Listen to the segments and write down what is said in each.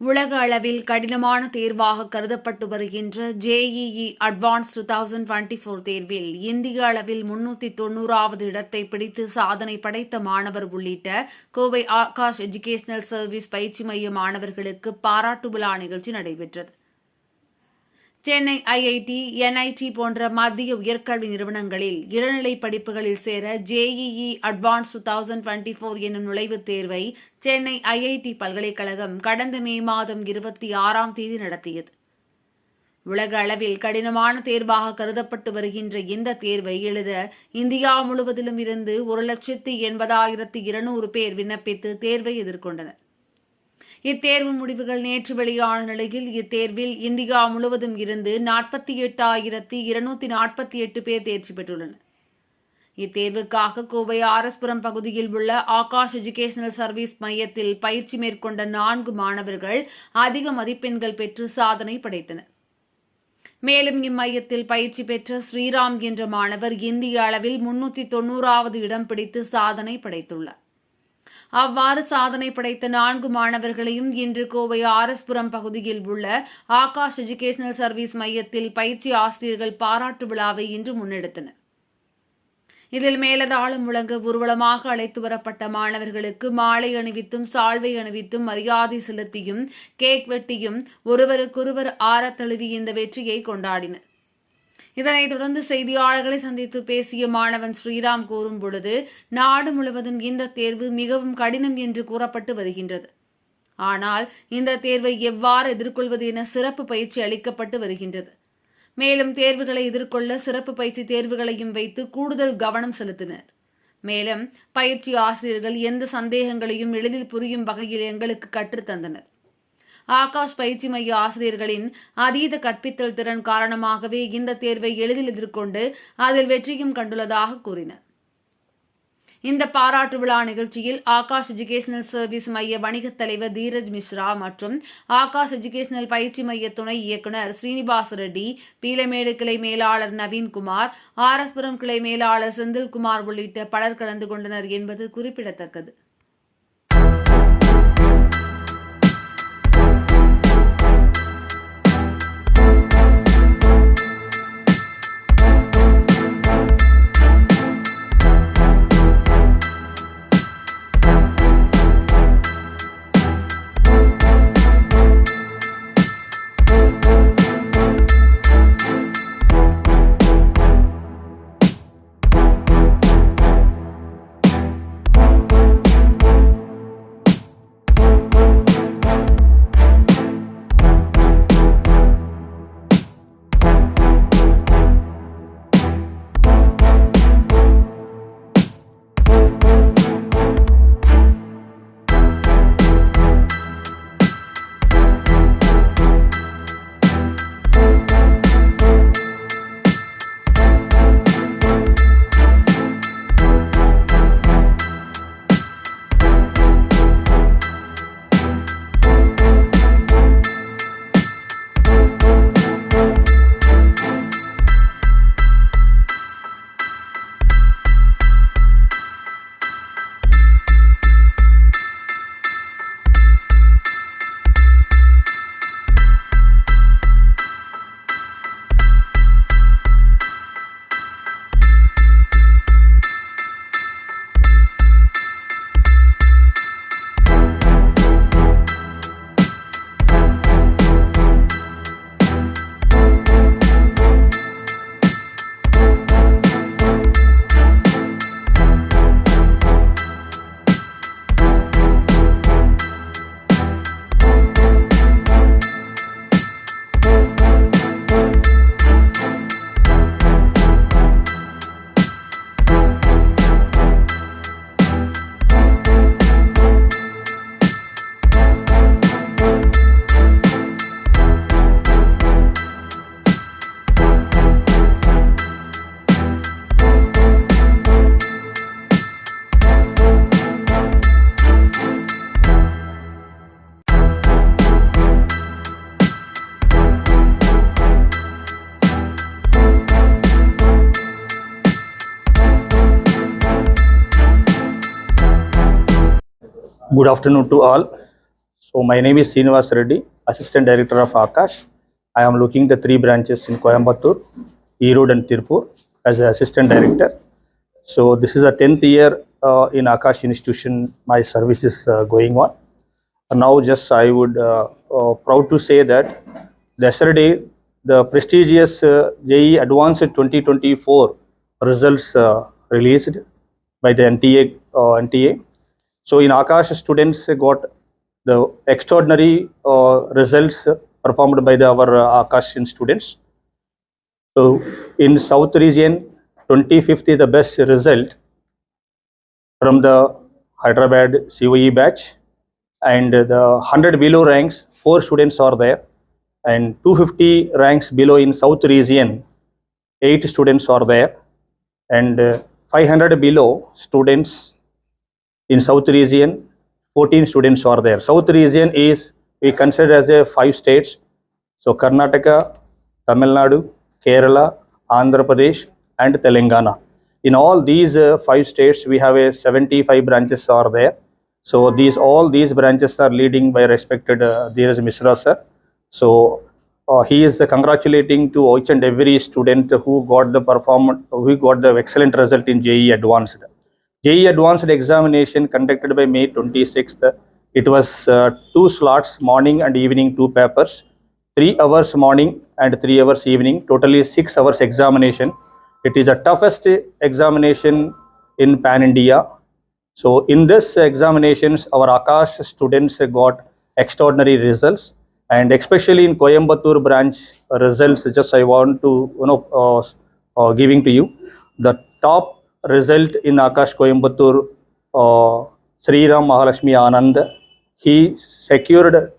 உலக அளவில் கடினமான தேர்வாக கருதப்பட்டு வருகின்ற JEE advance two thousand twenty four தேர்வில் இந்திய அளவில் முன்னூத்தி தொண்ணூறாவது இடத்தை பிடித்து சாதனை படைத்த மாணவர் உள்ளிட்ட கோவை ஆகாஷ் எஜுகேஷனல் சர்வீஸ் பயிற்சி மைய மாணவர்களுக்கு பாராட்டு விழா நிகழ்ச்சி நடைபெற்றது. சென்னை ஐஐடி என்ஐடி போன்ற மத்திய உயர்கல்வி நிறுவனங்களில் இளநிலை படிப்புகளில் சேர JEE advance two thousand twenty four என்னும் நுழைவுத் தேர்வை சென்னை ஐஐடி பல்கலைக்கழகம் கடந்த மே மாதம் இருபத்தி ஆறாம் தேதி நடத்தியது. உலக அளவில் கடினமான தேர்வாக கருதப்பட்டு வருகின்ற இந்த தேர்வை எழுத இந்தியா முழுவதிலும் இருந்து ஒரு லட்சத்தி எண்பதாயிரத்தி இருநூறு பேர் விண்ணப்பித்து தேர்வை எதிர்கொண்டனர். இத்தேர்வு முடிவுகள் நேற்று வெளியான நிலையில் இத்தேர்வில் இந்தியா முழுவதும் இருந்து நாற்பத்தி எட்டாயிரத்தி இருநூத்தி நாற்பத்தி எட்டு பேர் தேர்ச்சி பெற்றுள்ளனர். இத்தேர்வுக்காக கோவை ஆரஸ்புரம் பகுதியில் உள்ள ஆகாஷ் எஜுகேஷனல் சர்வீஸ் மையத்தில் பயிற்சி மேற்கொண்ட நான்கு மாணவர்கள் அதிக மதிப்பெண்கள் பெற்று சாதனை படைத்தனர். மேலும் இம்மையத்தில் பயிற்சி பெற்ற ஸ்ரீராம் என்ற மாணவர் இந்திய அளவில் முன்னூத்தி தொன்னூறாவது இடம் பிடித்து சாதனை படைத்துள்ளார். அவ்வாறு சாதனை படைத்த நான்கு மாணவர்களையும் இன்று கோவை ஆரஸ்புரம் பகுதியில் உள்ள ஆகாஷ் எஜுகேஷனல் சர்வீஸ் மையத்தில் பயிற்சி ஆசிரியர்கள் பாராட்டு விழாவை இன்று முன்னெடுத்தனர். இதில் மேலதாளம் முழங்க ஊர்வலமாக அழைத்து வரப்பட்ட மாணவர்களுக்கு மாலை அணிவித்தும் சால்வை அணிவித்தும் மரியாதை செலுத்தியும் கேக் வெட்டியும் ஒருவருக்கொருவர் ஆரத்தழுவி இந்த வெற்றியை கொண்டாடினர். இதனைத் தொடர்ந்து செய்தியாளர்களை சந்தித்து பேசிய மாணவன் ஸ்ரீராம் கூறும் பொழுது நாடு முழுவதும் இந்த தேர்வு மிகவும் கடினம் என்று கூறப்பட்டு வருகின்றது. ஆனால் இந்த தேர்வை எவ்வாறு எதிர்கொள்வது என சிறப்பு பயிற்சி அளிக்கப்பட்டு வருகின்றது. மேலும் தேர்வுகளை எதிர்கொள்ள சிறப்பு பயிற்சி தேர்வுகளையும் வைத்து கூடுதல் கவனம் செலுத்தினர். மேலும் பயிற்சி ஆசிரியர்கள் எந்த சந்தேகங்களையும் எளிதில் புரியும் வகையில் எங்களுக்கு கற்றுத்தந்தனர். ஆகாஷ் பயிற்சி மைய ஆசிரியர்களின் அதீத கற்பித்தல் திறன் காரணமாகவே இந்த தேர்வை எளிதில் எதிர்கொண்டு அதில் வெற்றியும் கண்டுள்ளதாக கூறினர். இந்த பாராட்டு விழா நிகழ்ச்சியில் ஆகாஷ் எஜுகேஷனல் சர்வீஸ் மைய வணிகத் தலைவர் தீரஜ் மிஸ்ரா மற்றும் ஆகாஷ் எஜுகேஷனல் பயிற்சி மைய துணை இயக்குநர் ஸ்ரீனிவாஸ் ரெட்டி பீலமேடு கிளை மேலாளர் நவீன்குமார் ஆர்எஸ்புரம் கிளை மேலாளர் செந்தில்குமார் உள்ளிட்ட பலர் கலந்து கொண்டனர் என்பது குறிப்பிடத்தக்கது. Good afternoon to all. So my name is Srinivas Reddy, Assistant Director of Akash. I am looking the three branches in Coimbatore, Erode and Tirupur as an Assistant Director. So this is a 10th year uh, in Akash institution, my service is uh, going on. And now just I would uh, uh, proud to say that yesterday the prestigious uh, JE Advanced 2024 results uh, released by the NTA. Uh, NTA. So in Akash, students got the extraordinary uh, results performed by the, our uh, Akash students. So in South region, 25th is the best result from the Hyderabad COE batch, and the 100 below ranks, four students are there, and 250 ranks below in South region, eight students are there, and uh, 500 below students in South region, 14 students are there. South region is we consider as a five states. So Karnataka, Tamil Nadu, Kerala, Andhra Pradesh, and Telangana. In all these uh, five states, we have a 75 branches are there. So these all these branches are leading by respected uh, Dheeraj Misra sir. So uh, he is congratulating to each and every student who got the performance, who got the excellent result in JE Advanced. JE Advanced examination conducted by May 26th. It was uh, two slots, morning and evening, two papers, three hours morning and three hours evening, totally six hours examination. It is the toughest examination in Pan India. So in this examinations, our Akash students got extraordinary results, and especially in Coimbatore branch results. Just I want to you know uh, uh, giving to you the top result in Akash Coimbatore. Uh, Sri Ram Mahalakshmi Anand, he secured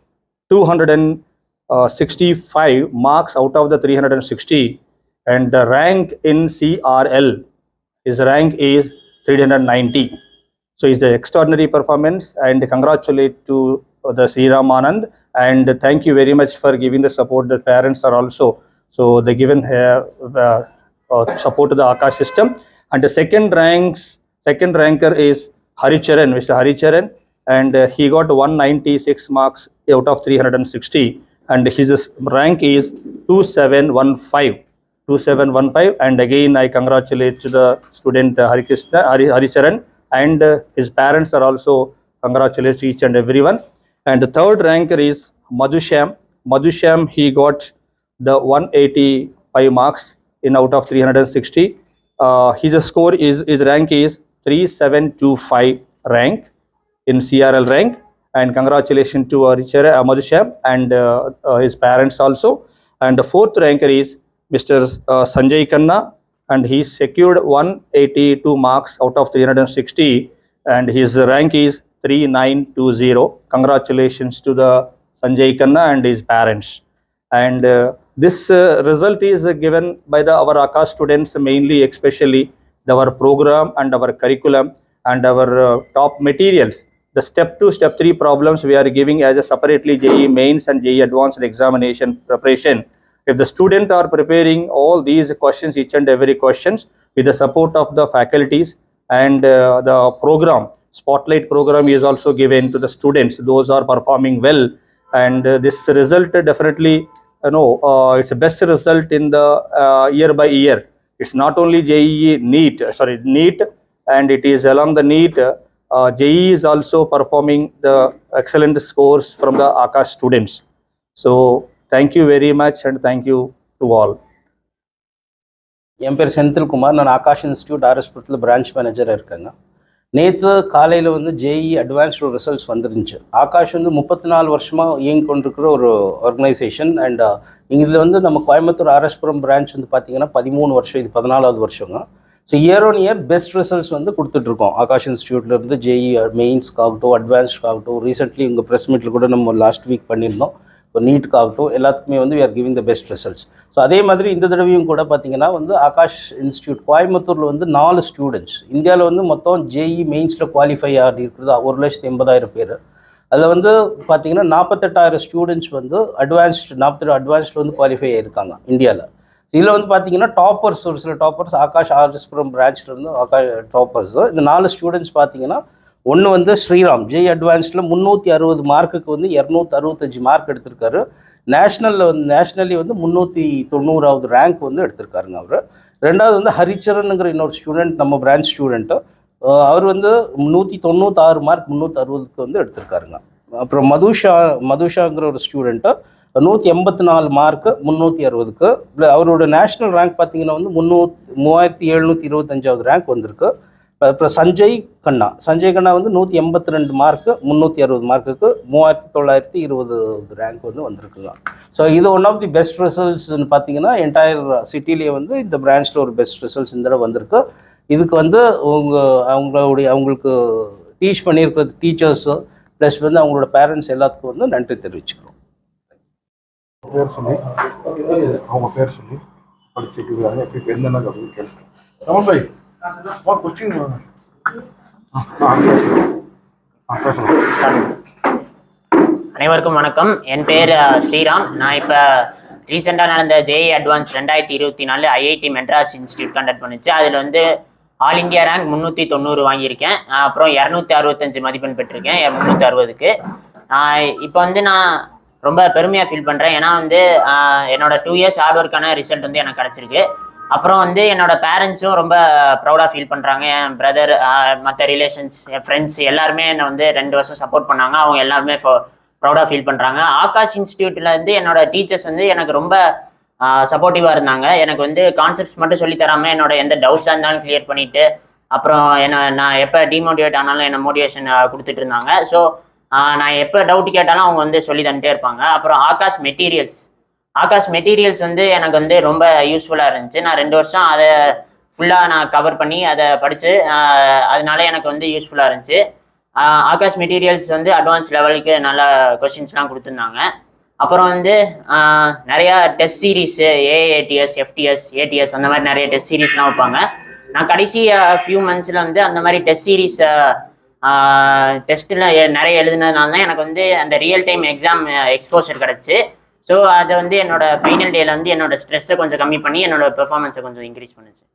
265 marks out of the 360, and the rank in CRL, his rank is 390. So it's an extraordinary performance and congratulate to the Sri Ram Anand and thank you very much for giving the support. The parents are also, so they given uh, uh, support to the Akash system. And the second ranks, second ranker is Haricharan, Mr. Haricharan, and uh, he got 196 marks out of 360 and his rank is 2715. 2715 and again I congratulate the student uh, Harikrishna, Hari, Haricharan and uh, his parents are also congratulate each and everyone. And the third ranker is Madhusham. Madhusham, he got the 185 marks in out of 360. Uh, his score is, his rank is 3725 rank in CRL rank. And congratulations to uh, Richard uh, Madhusham and uh, uh, his parents also. And the fourth ranker is Mr. Uh, Sanjay Khanna and he secured 182 marks out of 360 and his rank is 3920 congratulations to the sanjay khanna and his parents and uh, this uh, result is given by the our akash students mainly especially our program and our curriculum and our uh, top materials. The step 2 step 3 problems we are giving as a separately JE mains and JE advanced examination preparation. If the student are preparing all these questions each and every questions with the support of the faculties and uh, the program spotlight program is also given to the students. Those are performing well and uh, this result definitely you know uh, it's the best result in the uh, year by year it's not only JEE NEET sorry NEET and it is along the NEET uh, JEE is also performing the excellent scores from the Akash students so thank you very much and thank you to all என் பேர் செந்தில்குமார் நான் Aakash institute ஆர்எஸ்புரத்தில் branch மேனேஜராக இருக்கேங்க நேற்று காலையில் வந்து JE advanced results வந்துருந்துச்சு. ஆகாஷ் வந்து முப்பத்தி நாலு வருஷமாக இயங்கி கொண்டிருக்கிற ஒரு ஆர்கனைசேஷன் அண்ட் இதில் வந்து நம்ம கோயம்புத்தூர் ஆர்எஸ்புரம் பிரான்ச் வந்து பார்த்தீங்கன்னா பதிமூணு வருஷம் இது பதினாலாவது வருஷங்க. So year on year best results வந்து கொடுத்துட்ருக்கோம். ஆகாஷ் இன்ஸ்டியூட்லேருந்து ஜேஇ மெயின்ஸ்க்காகட்டும் அட்வான்ஸ்க்காகட்டும் ரீசெண்ட்லி உங்கள் ப்ரெஸ் மீட்டில் கூட நம்ம லாஸ்ட் வீக் பண்ணியிருந்தோம். இப்போ நீட்டுக்காகட்டும் எல்லாத்துக்குமே வந்து we are giving the best results so அதே மாதிரி இந்த தடவையும் கூட பார்த்தீங்கன்னா வந்து ஆகாஷ் இன்ஸ்டியூட் கோயம்புத்தூரில் வந்து நாலு ஸ்டூடெண்ட்ஸ் இந்தியாவில் வந்து மொத்தம் ஜேஇ மெயின்ஸில் குவாலிஃபை ஆகி இருக்கிறது ஒரு லட்சத்தி எண்பதாயிரம் பேர். அதில் வந்து பார்த்தீங்கன்னா நாற்பத்தெட்டாயிரம் ஸ்டூடெண்ட்ஸ் வந்து அட்வான்ஸ்டு நாற்பத்தெட்டு அட்வான்ஸ்டில் வந்து குவாலிஃபை ஆகியிருக்காங்க இந்தியாவில் இதில் வந்து பார்த்தீங்கன்னா டாப்பர்ஸ் ஒரு சில டாப்பர்ஸ் ஆகாஷ் ஆர்எஸ்புரம் பிரான்ச்லேருந்து ஆகாஷ் டாப்பர்ஸ் இந்த நாலு ஸ்டூடெண்ட்ஸ் பார்த்தீங்கன்னா ஒன்று வந்து ஸ்ரீராம் ஜே அட்வான்ஸ்டில் முந்நூற்றி அறுபது மார்க்குக்கு வந்து இரநூத்தி அறுபத்தஞ்சு மார்க் எடுத்திருக்காரு. நேஷ்னலில் வந்து நேஷ்னலி வந்து முந்நூற்றி தொண்ணூறாவது ரேங்க் வந்து எடுத்திருக்காருங்க அவர். ரெண்டாவது வந்து ஹரிச்சரனுங்கிற இன்னொரு ஸ்டூடெண்ட் நம்ம பிரான்ச் ஸ்டூடெண்ட்டு அவர் வந்து நூற்றி தொண்ணூத்தாறு மார்க் முந்நூற்றி அறுபதுக்கு வந்து எடுத்திருக்காருங்க. அப்புறம் மதுஷா மதுஷாங்கிற ஒரு ஸ்டூடெண்ட்டு நூற்றி எண்பத்தி நாலு மார்க்கு முந்நூற்றி அறுபதுக்கு. அவரோட நேஷ்னல் ரேங்க் பார்த்தீங்கன்னா வந்து முந்நூற்றி மூவாயிரத்தி எழுநூற்றி இருபத்தஞ்சாவது ரேங்க் வந்திருக்கு. இப்போ அப்புறம் சஞ்சய் கண்ணா. சஞ்சய் கண்ணா வந்து நூற்றி எண்பத்தி ரெண்டு மார்க்கு முந்நூற்றி அறுபது மார்க்குக்கு மூவாயிரத்தி தொள்ளாயிரத்தி இருபது ரேங்க் வந்து வந்திருக்குங்க. ஸோ இது ஒன் ஆஃப் தி பெஸ்ட் ரிசல்ட்ஸ்னு பார்த்தீங்கன்னா என்டையர் சிட்டிலேயே வந்து இந்த பிரான்ச்சில் ஒரு பெஸ்ட் ரிசல்ட்ஸ் இந்த தடவை வந்திருக்கு. இதுக்கு வந்து உங்கள் அவங்களுடைய அவங்களுக்கு டீச் பண்ணியிருக்கிற டீச்சர்ஸு ப்ளஸ் வந்து அவங்களோட பேரண்ட்ஸ் எல்லாத்துக்கும் வந்து நன்றி தெரிவிச்சுக்கிறோம். பேர் சொல்லி அவங்க பேர் சொல்லி படிச்சுட்டு எப்படி என்னென்ன கேள்வி ரமன் பாய் கொஸ்டின் அனைவருக்கும் வணக்கம். என் பேர் ஸ்ரீராம். நான் இப்போ ரீசெண்டாக நடந்த ஜேஇ அட்வான்ஸ் ரெண்டாயிரத்தி இருபத்தி நாலு ஐஐடி மெட்ராஸ் இன்ஸ்டியூட் கண்டக்ட் பண்ணுச்சு. அதில் வந்து ஆல் இந்தியா ரேங்க் முந்நூற்றி தொண்ணூறு வாங்கியிருக்கேன். அப்புறம் இரநூத்தி அறுபத்தஞ்சு மதிப்பெண் பெற்றிருக்கேன். முந்நூற்றி அறுபதுக்கு. இப்போ வந்து நான் ரொம்ப பெருமையாக ஃபீல் பண்ணுறேன் ஏன்னா வந்து என்னோட டூ இயர்ஸ் ஹார்ட் ஒர்க்கான ரிசல்ட் வந்து எனக்கு கிடச்சிருக்கு. அப்புறம் வந்து என்னோட பேரண்ட்ஸும் ரொம்ப ப்ரௌடாக ஃபீல் பண்ணுறாங்க என் பிரதர் மற்ற ரிலேஷன்ஸ் என் ஃப்ரெண்ட்ஸ் எல்லாருமே என்னை வந்து ரெண்டு வருஷம் சப்போர்ட் பண்ணாங்க. அவங்க எல்லாருமே ப்ரௌடாக ஃபீல் பண்ணுறாங்க ஆகாஷ் இன்ஸ்டியூட்டில் இருந்து என்னோட டீச்சர்ஸ் வந்து எனக்கு ரொம்ப சப்போர்ட்டிவாக இருந்தாங்க. எனக்கு வந்து கான்செப்ட்ஸ் மட்டும் சொல்லி தராமல் என்னோட எந்த டவுட்ஸாக இருந்தாலும் கிளியர் பண்ணிட்டு அப்புறம் என்ன நான் எப்போ டிமோட்டிவேட் ஆனாலும் என்ன மோட்டிவேஷன் கொடுத்துட்டு இருந்தாங்க. ஸோ நான் எப்போ டவுட் கேட்டாலும் அவங்க வந்து சொல்லி தந்துட்டே இருப்பாங்க. அப்புறம் ஆகாஷ் மெட்டீரியல்ஸ் ஆகாஷ் மெட்டீரியல்ஸ் வந்து எனக்கு வந்து ரொம்ப யூஸ்ஃபுல்லாக இருந்துச்சு. நான் ரெண்டு வருஷம் அதை ஃபுல்லாக நான் கவர் பண்ணி அதை படித்து அதனால எனக்கு வந்து யூஸ்ஃபுல்லாக இருந்துச்சு. ஆகாஷ் மெட்டீரியல்ஸ் வந்து அட்வான்ஸ் லெவலுக்கு நல்ல கொஷின்ஸ்லாம் கொடுத்துருந்தாங்க. அப்புறம் வந்து நிறையா test series AATS FTS ATS அந்த மாதிரி நிறைய டெஸ்ட் சீரீஸ்லாம் வைப்பாங்க. நான் கடைசி ஃபியூ மந்த்ஸில் வந்து அந்த மாதிரி டெஸ்ட் சீரீஸை டெஸ்ட்டில் நிறைய எழுதுனதுனால தான் எனக்கு வந்து அந்த ரியல் டைம் எக்ஸாம் எக்ஸ்போஷர் கிடச்சி. ஸோ அதை வந்து என்னோட ஃபைனல் டேல வந்து என்னோட ஸ்ட்ரெஸ்ஸை கொஞ்சம் கம்மி பண்ணி என்னோட பெர்ஃபார்மன்ஸை கொஞ்சம் இன்க்ரீஸ் பண்ணுச்சு.